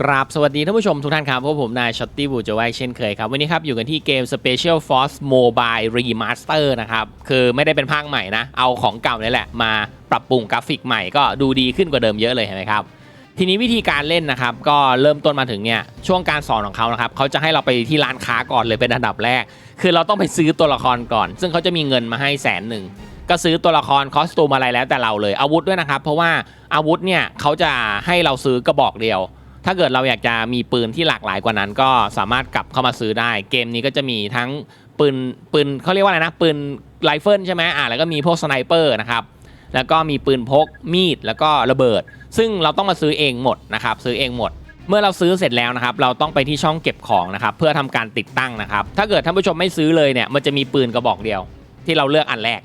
กราบสวัสดีท่านผู้ชมทุกท่านครับพวกผมนายช็อตตี้บูจไว้เช่นเคยครับ วันนี้ครับ อยู่กันที่เกม Special Force Mobile Remaster นะครับ คือไม่ได้เป็นภาคใหม่นะ เอาของเก่านี่แหละ มาปรับปรุงกราฟิกใหม่ก็ดูดีขึ้นกว่าเดิมเยอะเลยเห็นไหมครับ ทีนี้วิธีการเล่นนะครับ ก็เริ่มต้นมาถึงเนี่ย ช่วงการสอนของเขานะครับเขาจะให้เราไปที่ร้านค้าก่อนเลยเป็นอันดับแรก คือเราต้องไปซื้อตัวละครก่อน ซึ่งเขาจะมีเงินมาให้แสนหนึ่งก็ซื้อตัวละครคอสตูมอะไรแล้วแต่เราเลยอาวุธด้วยนะครับเพราะว่าอาวุธเนี่ยเขาจะให้เราซื้อกระบอกเดียว ถ้าเกิดเราอยากจะมีปืนที่หลากหลายกว่านั้น ก็สามารถกลับเข้ามาซื้อได้ เกมนี้ก็จะมีทั้งปืนปืนเขาเรียกว่าอะไรนะ ปืนไรเฟิลใช่ไหมอ่าแล้วก็มีพวกสไนเปอร์นะครับแล้วก็มีปืนพกมีดแล้วก็ระเบิด ซึ่งเราต้องมาซื้อเองหมดนะครับซื้อเองหมด เมื่อเราซื้อเสร็จแล้วนะครับเราต้องไปที่ช่องเก็บของนะครับเพื่อทำการติดตั้งนะครับถ้าเกิดท่านผู้ชมไม่ซื้อเลยเนี่ยมันจะมีปืนกระบอกเดียว ที่เราเลือกอันแรก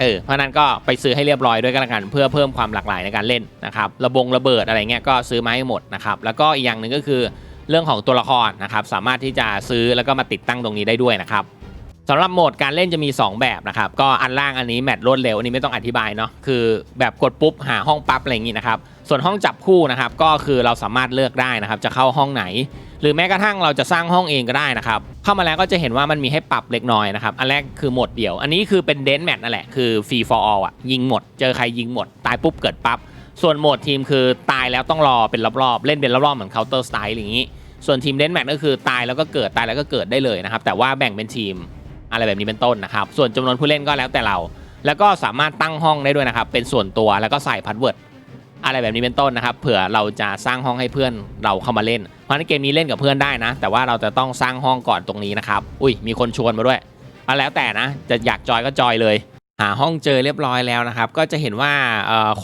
เออเพราะนั้นก็ไปซื้อให้เรียบร้อยด้วยกันละกัน เพื่อเพิ่มความหลากหลายในการเล่นนะครับระบงระเบิดอะไรเงี้ยก็ซื้อมาให้หมดนะครับแล้วก็อีกอย่างหนึ่งก็คือเรื่องของตัวละครนะครับสามารถที่จะซื้อแล้วก็มาติดตั้งตรงนี้ได้ด้วยนะครับสำหรับโหมดการเล่นจะมี 2 แบบนะครับก็อันล่างอันนี้แมตช์รวดเร็วอันนี้ไม่ต้องอธิบายเนาะคือแบบกดปุ๊บหาห้องปั๊บอะไรอย่างงี้นะครับส่วนห้องจับคู่นะครับก็คือเราสามารถเลือกได้นะครับจะเข้าห้องไหน รือแม้กระทั่งเราจะสร้างห้องเองก็ได้นะครับ เข้ามาแล้วก็จะเห็นว่ามันมีให้ปรับเล็กน้อยนะครับ อันแรกคือโหมดเดี่ยว อันนี้คือเป็นเดนแมทนั่นแหละ คือฟรีฟอร์ออะ ยิงหมด เจอใครยิงหมด ตายปุ๊บเกิดปั๊บ ส่วนโหมดทีมคือตายแล้วต้องรอเป็นรอบๆ เล่นเป็นรอบๆเหมือน Counter Strike อย่างนี้ ส่วนทีมเดนแมทก็คือตายแล้วก็เกิด ตายแล้วก็เกิดได้เลยนะครับ แต่ว่าแบ่งเป็นทีมอะไรแบบนี้เป็นต้นนะครับ ส่วนจำนวนผู้เล่นก็แล้วแต่เรา แล้วก็สามารถตั้งห้องได้ด้วยนะครับ เป็นส่วนตัวแล้วก็ใส่พาสเวิร์ด อะไรแบบนี้เป็นต้นนะครับ เผื่อเราจะสร้างห้องให้เพื่อนเราเข้ามาเล่น เพราะฉะนั้นเกมนี้เล่นกับเพื่อนได้นะ แต่ว่าเราจะต้องสร้างห้องก่อนตรงนี้นะครับ อุ้ยมีคนชวนมาด้วยเอาแล้วแต่นะ จะอยากจอยก็จอยเลย หาห้องเจอเรียบร้อยแล้วนะครับ ก็จะเห็นว่า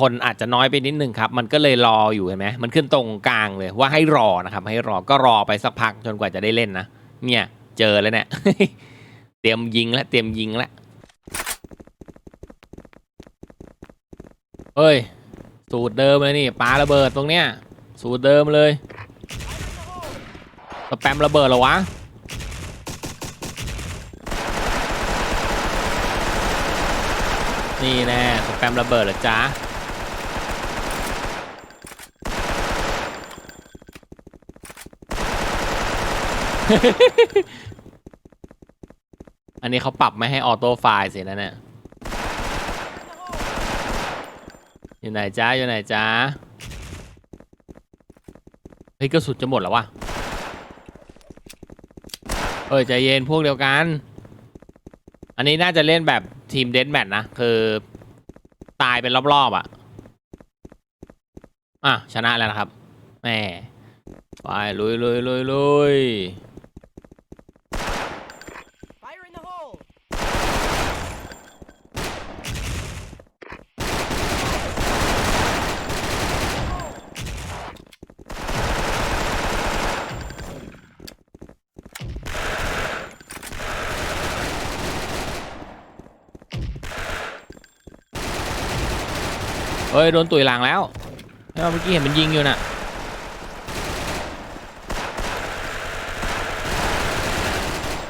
คนอาจจะน้อยไปนิดนึงครับ มันก็เลยรออยู่เห็นไหมมันขึ้นตรงกลางเลยว่าให้รอนะครับ ให้รอก็รอไปสักพักจนกว่าจะได้เล่นนะ เนี่ยเจอแล้วเนี่ย เตรียมยิงแล้วเตรียมยิงแล้วเฮ้ย สูตรเดิมเลยนี่ปลาระเบิดตรงเนี้ย สูตรเดิมเลยสแปมระเบิดเหรอวะนี่แน่สแปมระเบิดเหรอจ๊ะอันนี้เขาปรับไม่ให้ออโต้ไฟล์สินะเนี่ย อยู่ไหนจ้าอยู่ไหนจ้าเฮ้ยกระสุนจะหมดแล้ววะเอ้ใจเย็นพวกเดียวกัน อันนี้น่าจะเล่นแบบทีมเดนแมทนะคือตายเป็นรอบๆอะอะชนะแล้วนะครับแหมไปลุยลุยลุยลุย เฮ้ยโดนตุยหลังแล้วเมื่อกี้เห็นมันยิงอยู่น่ะ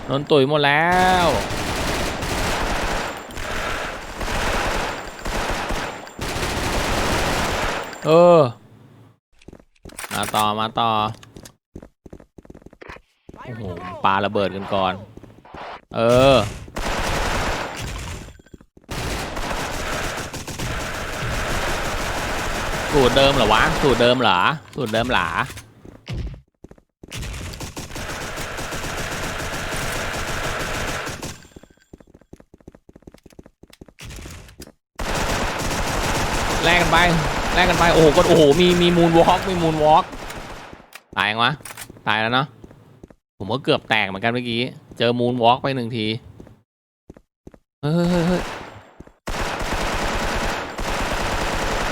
โดนตุยหมดแล้วเออ มาต่อ มาต่อ โอ้โหปาระเบิดกันก่อน เออ สูตรเดิมเหรอวะ สูตรเดิมเหรอ สูตรเดิมหรอแลกกันไปแลกกันไป โอ้โห ก็โอ้โห มี มีมูนวอล์กมีมูนวอล์กตายยังวะ ตายแล้วเนาะ ผมก็เกือบแตกเหมือนกันเมื่อกี้ เจอมูนวอล์กไปหนึ่งที เฮ้ยเฮ้ยเฮ้ย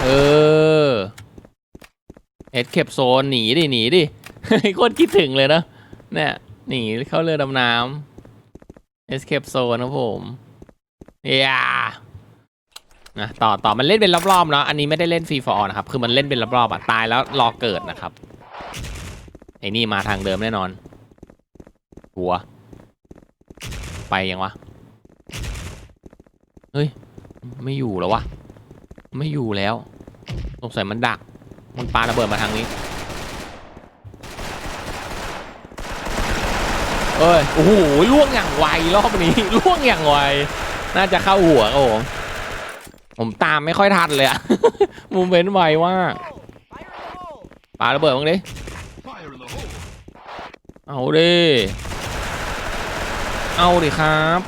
เออ เอ็ดเคปโซนหนีดิหนีดิโคตรคิดถึงเลยนะเนี่ยหนีเข้าเรือดำน้ำเอสเคปโซนครับผมเอียนะต่อต่อมันเล่นเป็นรอบๆเนาะอันนี้ไม่ได้เล่นฟรีฟอร์นะครับ คือมันเล่นเป็นรอบๆอะตายแล้วรอเกิดนะครับไอ้นี่มาทางเดิมแน่นอนหัว ไปยังวะ เฮ้ย ไม่อยู่แล้ววะ ไม่อยู่แล้ว สงสัยมันดัก มันปาระเบิดมาทางนี้เอ้ยโอ้โหล่วงอย่างไวรอบนี้ล่วงอย่างไวน่าจะเข้าหัวโอ้ผมตามไม่ค่อยทันเลยอะมุมเว้นไวมากปาระเบิดมั้งดิเอาดิเอาดิครับ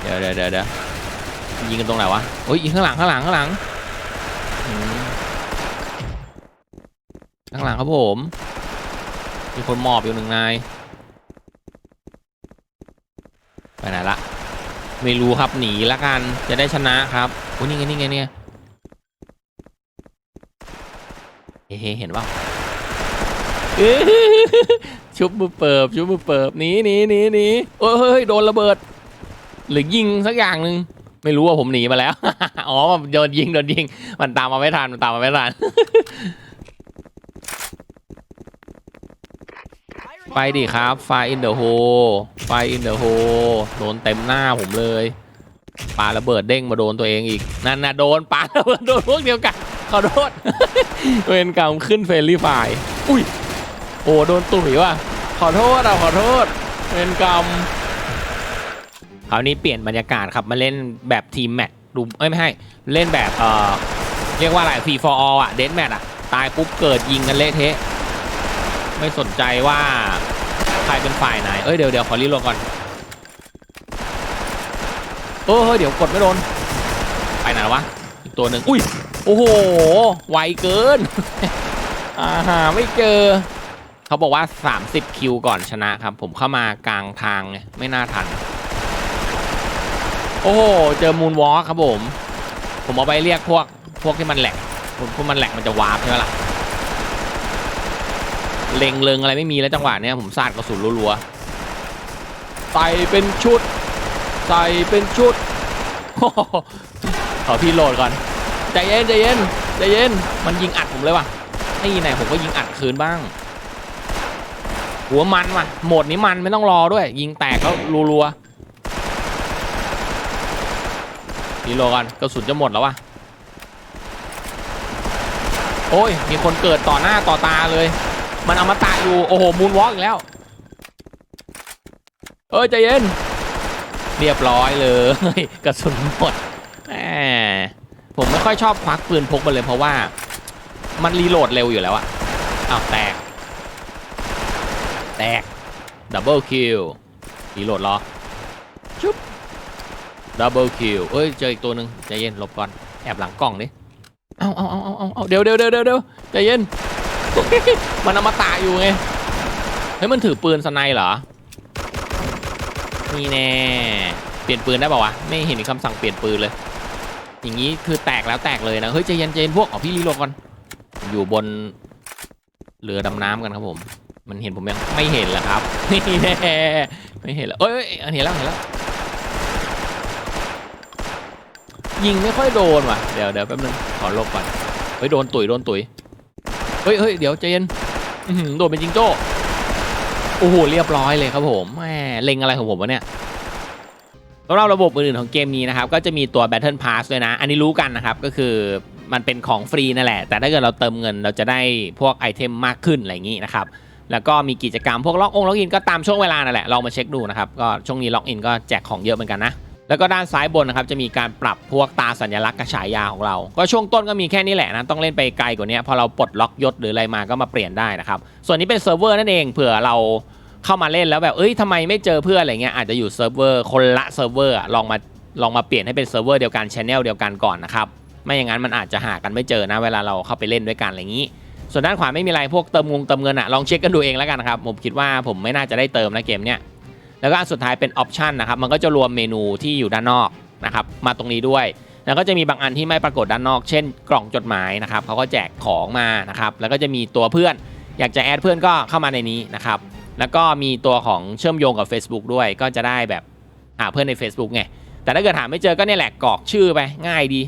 เดี๋ยวเดี๋ยวเดี๋ยวยิงกันตรงไหนวะโอ้ยยิงข้างหลังข้างหลังข้างหลัง ข้างหลังครับผม มีคนหมอบอยู่หนึ่งนาย ไปไหนละ ไม่รู้ครับหนีละกัน จะได้ชนะครับโอ้ยนี่ไงนี่ไงเนี่ยเฮ้เห็นเปล่าชุบมือเปิบชุบมือเปิบหนีหนีหนีหนีโอ้ยโดนระเบิด หรือยิงสักอย่างหนึ่ง ไม่รู้ว่าผมหนีมาแล้ว อ๋อมันโดนยิงโดนยิง มันตามมาไม่ทันมันตามมาไม่ทัน ไปดิครับ ไฟอินเดอะโฮไฟอินเดอะโฮโดนเต็มหน้าผมเลยปาระเบิดเด้งมาโดนตัวเองอีก นั่นน่ะโดนปาระเบิดโดนพวกเดียวกันขอโทษเวรกรรมขึ้นเฟรนลี่ไฟอุ้ย โอ้โดนตุ๋ยว่ะขอโทษอะขอโทษเวรกรรม คราวนี้เปลี่ยนบรรยากาศครับมาเล่นแบบทีมแมตช์ดูเอ้ยไม่ให้เล่นแบบเอ่อเรียกว่าอะไรฟรีฟอร์ออะเดนแมตช์อะตายปุ๊บเกิดยิงกันเละเทะไม่สนใจว่าใครเป็นฝ่ายไหน เอ้ยเดี๋ยวเดี๋ยวขอรีโหลดก่อนเออเฮ้ยเดี๋ยวกดไม่โดนไปไหนวะอีกตัวหนึ่งอุ้ยโอ้โหไวเกินอ่าหาไม่เจอ เขาบอกว่า 30 คิวก่อนชนะครับ ผมเข้ามากลางทางไม่น่าทัน โอ้โห เจอมูนวอล์ครับผม ผมเอาไปเรียกพวกพวกที่มันแหลกพวกมันแหลกมันจะวาร์ปใช่ไหมล่ะ เล็งเลิงอะไรไม่มีแล้วจังหวะเนี้ยผมสาดกระสุนรัวๆ ใส่เป็นชุด ใส่เป็นชุดขอพี่โหลดก่อน ใจเย็นใจเย็นใจเย็น มันยิงอัดผมเลยว่ะ นี่ไหนผมก็ยิงอัดคืนบ้าง หัวมันว่ะ โหมดนี้มันไม่ต้องรอด้วย ยิงแตกแล้วรัวๆ พี่โหลดก่อนกระสุนจะหมดแล้วว่ะโอ้ย มีคนเกิดต่อหน้าต่อตาเลย มันเอามาตะอยู่ โอ้โห มูนวอล์กอีกแล้ว เอ้ย ใจเย็น เรียบร้อยเลย กระสุนหมดแหมผมไม่ค่อยชอบควักปืนพกมาเลยเพราะว่า มันรีโหลดเร็วอยู่แล้วอะอ้าว แตก แตก ดับเบิลคิวรีโหลดรอ ดับเบิลคิวเอ้ย เจออีกตัวหนึ่งใจเย็นหลบก่อน แอบหลังกล้องดิเอาเอาเอาเอาเอาเอาเดี๋ยวเดี๋ยวเดี๋ยวเดี๋ยวเดียวใจเย็น มันอมตาอยู่ไง เฮ้ย มันถือปืนสไนเหรอ นี่แน่ เปลี่ยนปืนได้ป่าวะ ไม่เห็นมีคำสั่งเปลี่ยนปืนเลย อย่างนี้คือแตกแล้วแตกเลยนะ เฮ้ยใจเย็นใจเย็นพวกเอพี่รีโหลดก่อน อยู่บนเรือดำน้ำกันครับผม มันเห็นผมยังไม่เห็นเหรอครับ นี่แน่ ไม่เห็นแล้วเอ้ยเอ้ยเห็นแล้วเห็นแล้ว ยิงไม่ค่อยโดนว่ะ เดี๋ยวเดี๋ยวแป๊บนึงขอลบก่อน เฮ้ยโดนตุ๋ยโดนตุ๋ย เฮ้ยเฮ้ยเดี๋ยวใจเย็นโดนเป็นจิงโจ้ โอ้โหเรียบร้อยเลยครับผมแหมเล็งอะไรของผมวะเนี่ยสำหรับระบบอื่นๆของเกมนี้นะครับ ก็จะมีตัว Battle Pass ด้วยนะ อันนี้รู้กันนะครับ ก็คือมันเป็นของฟรีนั่นแหละ แต่ถ้าเกิดเราเติมเงินเราจะได้พวกไอเทมมากขึ้นอะไรอย่างนี้นะครับ แล้วก็มีกิจกรรมพวกล็อกองล็อกอินก็ตามช่วงเวลานั่นแหละ ลองมาเช็คดูนะครับ ก็ช่วงนี้ล็อกอินก็แจกของเยอะเหมือนกันนะ แล้วก็ด้านซ้ายบนนะครับจะมีการปรับพวกตาสัญลักษณ์กระฉายยาของเรา ก็ช่วงต้นก็มีแค่นี้แหละนะต้องเล่นไปไกลกว่านี้พอเราปลดล็อกยศหรืออะไรมาก็มาเปลี่ยนได้นะครับส่วนนี้เป็นเซิร์ฟเวอร์นั่นเองเผื่อเราเข้ามาเล่นแล้วแบบเอ้ยทำไมไม่เจอเพื่อนอะไรเงี้ยอาจจะอยู่เซิร์ฟเวอร์คนละเซิร์ฟเวอร์ลองมาลองมาเปลี่ยนให้เป็นเซิร์ฟเวอร์เดียวกันชแนลเดียวกันก่อนนะครับไม่อย่างนั้นมันอาจจะหากันไม่เจอนะเวลาเราเข้าไปเล่นด้วยกันอะไรอย่างนี้ ส่วนด้านขวาไม่มีอะไรพวกเติมงงเติมเงินอะลองเช็คกันดูเองแล้วกันนะครับผมคิดว่าผมไม่น่าจะได้เติมนะเกมเนี้ย แล้วก็อันสุดท้ายเป็นออปชันนะครับมันก็จะรวมเมนูที่อยู่ด้านนอกนะครับมาตรงนี้ด้วย แล้วก็จะมีบางอันที่ไม่ปรากฏด้านนอก เช่น กล่องจดหมายนะครับเขาก็แจกของมานะครับแล้วก็จะมีตัวเพื่อน อยากจะแอดเพื่อนก็เข้ามาในนี้นะครับแล้วก็มีตัวของเชื่อมโยงกับ Facebook ด้วยก็จะได้แบบหาเพื่อนใน Facebook ไงแต่ถ้าเกิดหาไม่เจอก็เนี่ยแหละกรอกชื่อไปง่ายดี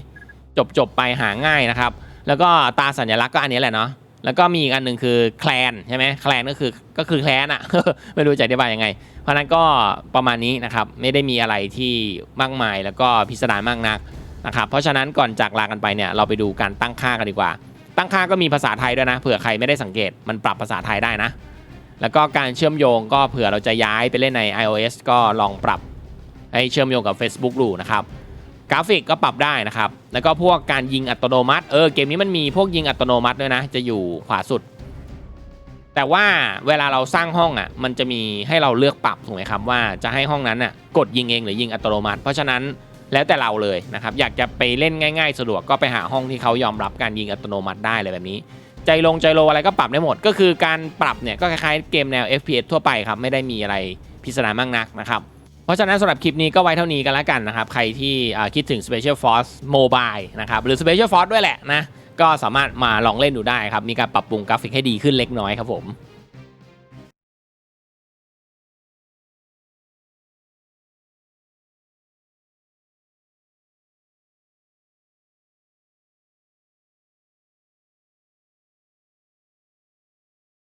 จบจบไปหาง่ายนะครับ แล้วก็ตาสัญลักษณ์ก็อันนี้แหละเนาะ แล้วก็มีอีกอันหนึ่งคือแคลนใช่ไหมแคลนก็คือก็คือแคลนอะไม่รู้จะอธิบายยังไง เพราะฉะนั้นก็ประมาณนี้นะครับ ไม่ได้มีอะไรที่มากมายแล้วก็พิสดารมากนักนะครับ เพราะฉะนั้นก่อนจากลากันไปเนี่ยเราไปดูการตั้งค่ากันดีกว่า ตั้งค่าก็มีภาษาไทยด้วยนะ เผื่อใครไม่ได้สังเกตมันปรับภาษาไทยได้นะ แล้วก็การเชื่อมโยงก็เผื่อเราจะย้ายไปเล่นใน iOS ก็ลองปรับให้เชื่อมโยงกับ Facebook ดูนะครับ กราฟิกก็ปรับได้นะครับ แล้วก็พวกการยิงอัตโนมัติ เออเกมนี้มันมีพวกยิงอัตโนมัติด้วยนะ จะอยู่ขวาสุด แต่ว่าเวลาเราสร้างห้องอะ มันจะมีให้เราเลือกปรับถูกไหมครับว่าจะให้ห้องนั้นอะกดยิงเองหรือยิงอัตโนมัติ เพราะฉะนั้นแล้วแต่เราเลยนะครับ อยากจะไปเล่นง่ายๆ สะดวกก็ไปหาห้องที่เขายอมรับการยิงอัตโนมัติได้เลยแบบนี้ ใจลงใจโลอะไรก็ปรับได้หมด ก็คือการปรับเนี่ยก็คล้ายๆเกมแนว FPS ทั่วไปครับ ไม่ได้มีอะไรพิสดารมากนักนะครับ ราะฉะนั้นสำหรับคลิปนี้ก็ไว้เท่านี้กันแล้วกันนะครับ ใครที่คิดถึง Special Force Mobile นะครับหรือ Special Force ด้วยแหละนะ ก็สามารถมาลองเล่นดูได้ครับ มีการปรับปรุงกราฟิกให้ดีขึ้นเล็กน้อยครับผม